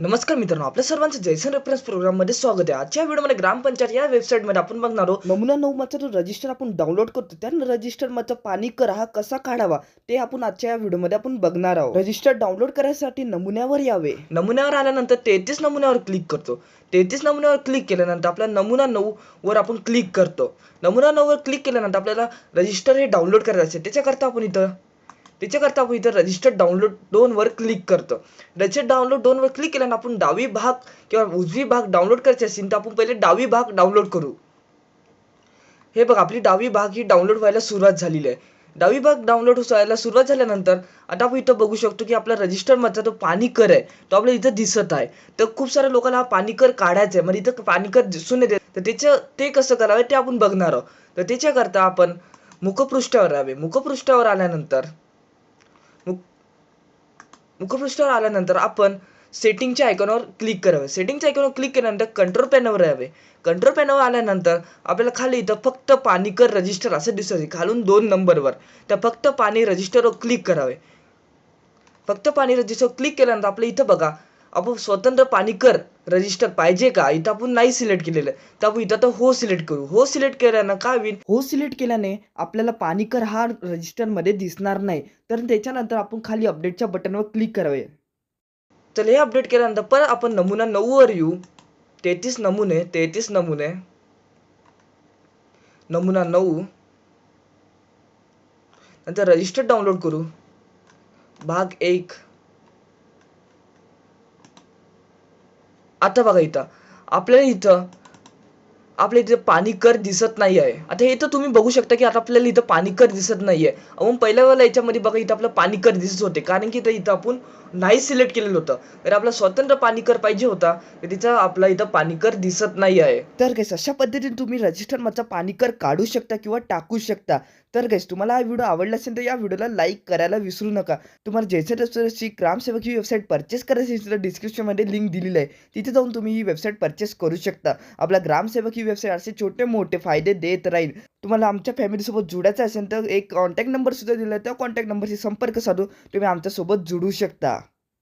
नमस्कार मित्रांनो आपल्या सर्वांचं जयसन रेफरन्स प्रोग्राममध्ये स्वागत आहे. आजच्या व्हिडिओमध्ये ग्रामपंचायत या वेबसाईटमध्ये आपण बघणार आहोत. नमुना नऊ मधचा जो रजिस्टर आपण डाउनलोड करतो त्या रजिस्टर मधचा पाणी कर हा कसा काढावा ते आपण आजच्या या व्हिडिओमध्ये आपण बघणार आहोत. रजिस्टर डाउनलोड करायसाठी नमुन्यावर यावे. नमुन्यावर आल्यानंतर तेहतीस नमुन्यावर क्लिक करतो. तेहतीस नमुन्यावर क्लिक केल्यानंतर आपला नमुना नऊ वर आपण क्लिक करतो. नमुना नऊ वर क्लिक केल्यानंतर आपल्याला रजिस्टर हे डाउनलोड करायचं त्याच्याकरता आपण इथं त्याच्याकरता आपण इथं रजिस्टर डाउनलोड दोनवर क्लिक करतो. रजिस्टर्ड डाउनलोड दोनवर क्लिक केल्यानं आपण डावी भाग किंवा उजवी भाग डाउनलोड करायची असेल तर आपण पहिले डावी भाग डाउनलोड करू. हे बघ आपली डावी भाग ही डाउनलोड व्हायला सुरुवात झालेली आहे. डावी भाग डाउनलोड व्हायला सुरुवात झाल्यानंतर आता आपण इथं बघू शकतो की आपला रजिस्टरमधला तो पाणी कर आहे तो आपल्याला इथं दिसत आहे. तर खूप साऱ्या लोकांना हा पाणी कर काढायचा आहे. म्हणजे इथं पाणी कर दिसून येते. तर त्याचं ते कसं करावं ते आपण बघणार आहोत. तर त्याच्याकरता आपण मुखपृष्ठावर यावे. मुखपृष्ठावर आल्यानंतर मुखपृष्ठावर आल्यानंतर आपण सेटिंगच्या आयकॉनवर क्लिक करावे. सेटिंगच्या आयकॉनवर क्लिक केल्यानंतर कंट्रोल पॅनवर यावे. कंट्रोल पॅनवर आल्यानंतर आपल्याला खाली इथं फक्त पाणीकर रजिस्टर असं दिसत आहे. खालून दोन नंबरवर त्या फक्त पाणी रजिस्टरवर क्लिक करावे. फक्त पाणी रजिस्टर क्लिक केल्यानंतर आपलं इथं बघा आपण स्वतंत्र पाणी कर. रजिस्टर पाहिजे का? इथं आपण नाही सिलेक्ट केलेलं. तर आपण इथं तर हो सिलेक्ट करू. हो सिलेक्ट केल्यानं काय होईल? हो सिलेक्ट केल्याने आपल्याला पाणी कर हा रजिस्टरमध्ये दिसणार नाही. तर त्याच्यानंतर आपण खाली अपडेटच्या बटनवर क्लिक करावे. तर हे अपडेट केल्यानंतर परत आपण नमुना नऊवर येऊ. तेहतीस नमुने तेहतीस नमुने. नमुना नऊ. नंतर रजिस्टर डाउनलोड करू. भाग एक. आता बघा इथं. आपल्याला इथं आपल्या इथे पाणी कर दिसत नाही आहे आता हे तर तुम्ही बघू शकता की आता आपल्याला इथं पाणी कर दिसत नाही आहे आपण पहिल्या वेळेला याच्यामध्ये बघा इथं आपलं पाणी कर दिसत होते. कारण की इथं इथं आपण नाही सिलेक्ट केलेलं होतं. तर आपला स्वतंत्र पाणी कर पाहिजे होता. तर तिचा आपला इथं पाणी कर दिसत नाही आहे तर गैस अशा पद्धतीने तुम्ही रजिस्टर मधचा पाणी कर काढू शकता किंवा टाकू शकता. तर गाईस तुम्हाला हा व्हिडिओ आवडला असेल तर या व्हिडिओला लाईक करायला विसरू नका. तुम्हाला जयसन रेस्टॉरंटची ग्रामसेवक ही वेबसाईट परचेस करायची असेल तर डिस्क्रिप्शनमध्ये लिंक दिलेली आहे. तिथे जाऊन तुम्ही ही वेबसाईट परचेस करू शकता. आपला ग्रामसेवक ही वेबसाईट असे छोटे मोठे फायदे देत राहील. तुम्हाला आमच्या फॅमिलीसोबत जुडायचं असेल तर एक कॉन्टॅक्ट नंबरसुद्धा दिला आहे. त्या कॉन्टॅक्ट नंबरशी संपर्क साधून तुम्ही आमच्यासोबत जुडू शकता.